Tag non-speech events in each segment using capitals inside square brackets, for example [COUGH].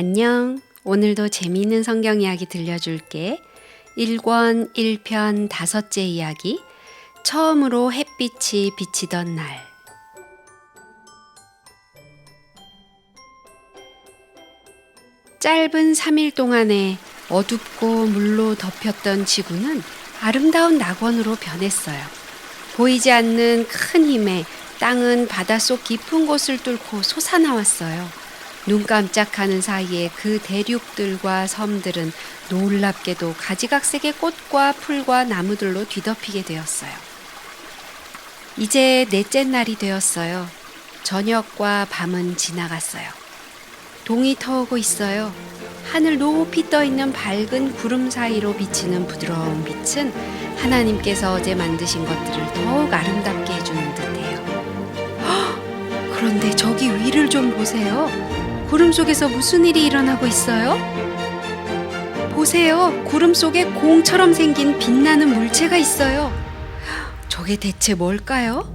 안녕. 오늘도 재미있는 성경 이야기 들려줄게. 1권 1편 다섯째 이야기. 처음으로 햇빛이 비치던 날. 짧은 3일 동안에 어둡고 물로 덮였던 지구는 아름다운 낙원으로 변했어요. 보이지 않는 큰 힘에 땅은 바닷속 깊은 곳을 뚫고 솟아나왔어요. 눈 깜짝하는 사이에 그 대륙들과 섬들은 놀랍게도 가지각색의 꽃과 풀과 나무들로 뒤덮이게 되었어요. 이제 넷째 날이 되었어요. 저녁과 밤은 지나갔어요. 동이 터오고 있어요. 하늘 높이 떠 있는 밝은 구름 사이로 비치는 부드러운 빛은 하나님께서 어제 만드신 것들을 더욱 아름답게 해주는 듯해요. 헉! [GASPS] 그런데 저기 위를 좀 보세요. 구름 속에서 무슨 일이 일어나고 있어요? 보세요. 구름 속에 공처럼 생긴 빛나는 물체가 있어요. 저게 대체 뭘까요?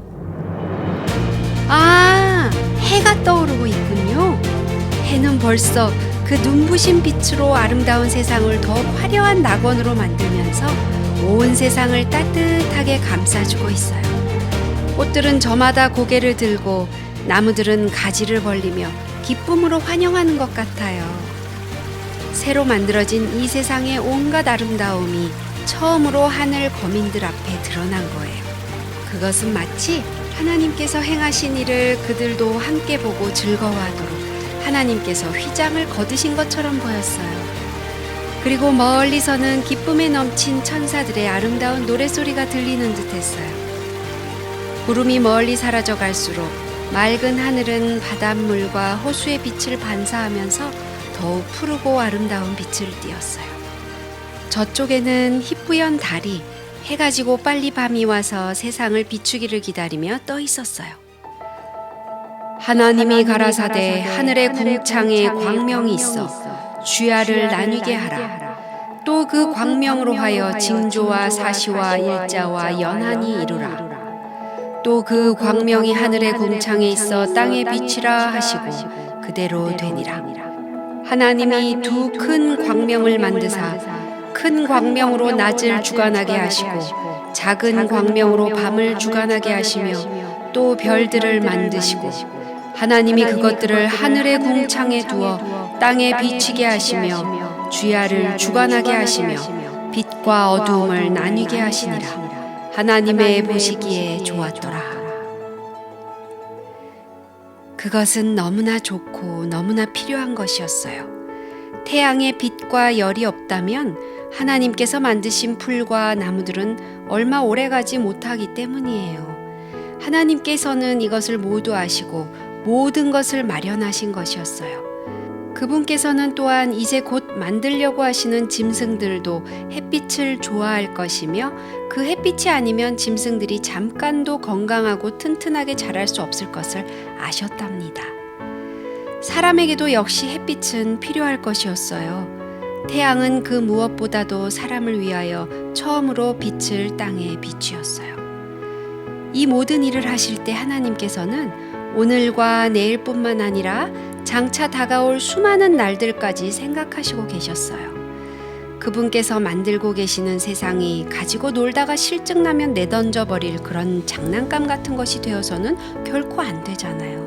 아, 해가 떠오르고 있군요. 해는 벌써 그 눈부신 빛으로 아름다운 세상을 더 화려한 낙원으로 만들면서 온 세상을 따뜻하게 감싸주고 있어요. 꽃들은 저마다 고개를 들고 나무들은 가지를 벌리며 기쁨으로 환영하는 것 같아요. 새로 만들어진 이 세상의 온갖 아름다움이 처음으로 하늘 거민들 앞에 드러난 거예요. 그것은 마치 하나님께서 행하신 일을 그들도 함께 보고 즐거워하도록 하나님께서 휘장을 거두신 것처럼 보였어요. 그리고 멀리서는 기쁨에 넘친 천사들의 아름다운 노래소리가 들리는 듯 했어요. 구름이 멀리 사라져 갈수록 맑은 하늘은 바닷물과 호수의 빛을 반사하면서 더욱 푸르고 아름다운 빛을 띠었어요. 저쪽에는 희뿌연 달이 해가 지고 빨리 밤이 와서 세상을 비추기를 기다리며 떠 있었어요. 하나님이 가라사대 하늘의 궁창에 광명이 있어 주야를 나뉘게 하라. 또 그 광명으로 하여 징조와 사시와 일자와 연한이 이루라. 또 그 광명이 하늘의 궁창에 있어 땅에 비치라 하시고 그대로 되니라. 하나님이 두 큰 광명을 만드사 큰 광명으로 낮을 주관하게 하시고 작은 광명으로 밤을 주관하게 하시며 또 별들을 만드시고 하나님이 그것들을 하늘의 궁창에 두어 땅에 비치게 하시며 주야를 주관하게 하시며 빛과 어두움을 나뉘게 하시니라 하나님의 보시기에 좋았더라 그것은 너무나 좋고 너무나 필요한 것이었어요 태양의 빛과 열이 없다면 하나님께서 만드신 풀과 나무들은 얼마 오래 가지 못하기 때문이에요. 하나님께서는 이것을 모두 아시고 모든 것을 마련하신 것이었어요. 그분께서는 또한 이제 곧 만들려고 하시는 짐승들도 햇빛을 좋아할 것이며 그 햇빛이 아니면 짐승들이 잠깐도 건강하고 튼튼하게 자랄 수 없을 것을 아셨답니다. 사람에게도 역시 햇빛은 필요할 것이었어요. 태양은 그 무엇보다도 사람을 위하여 처음으로 빛을 땅에 비추었어요. 이 모든 일을 하실 때 하나님께서는 오늘과 내일뿐만 아니라 장차 다가올 수많은 날들까지 생각하시고 계셨어요. 그분께서 만들고 계시는 세상이 가지고 놀다가 실증나면 내던져 버릴 그런 장난감 같은 것이 되어서는 결코 안 되잖아요.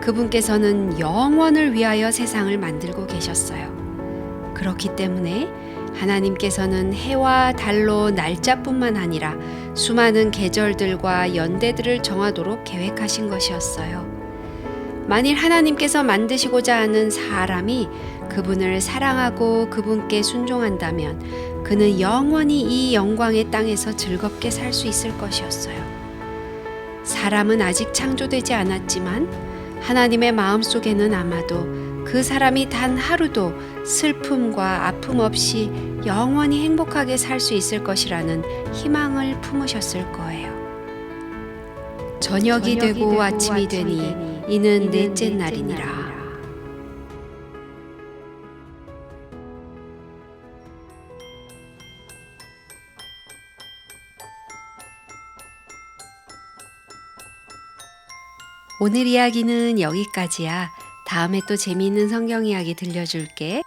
그분께서는 영원을 위하여 세상을 만들고 계셨어요. 그렇기 때문에 하나님께서는 해와 달로 날짜뿐만 아니라 수많은 계절들과 연대들을 정하도록 계획하신 것이었어요. 만일 하나님께서 만드시고자 하는 사람이 그분을 사랑하고 그분께 순종한다면 그는 영원히 이 영광의 땅에서 즐겁게 살 수 있을 것이었어요. 사람은 아직 창조되지 않았지만 하나님의 마음 속에는 아마도 그 사람이 단 하루도 슬픔과 아픔 없이 영원히 행복하게 살 수 있을 것이라는 희망을 품으셨을 거예요. 저녁이 되고 아침이 되니 이는 넷째 날이니라. 오늘 이야기는 여기까지야. 다음에 또 재미있는 성경 이야기 들려줄게.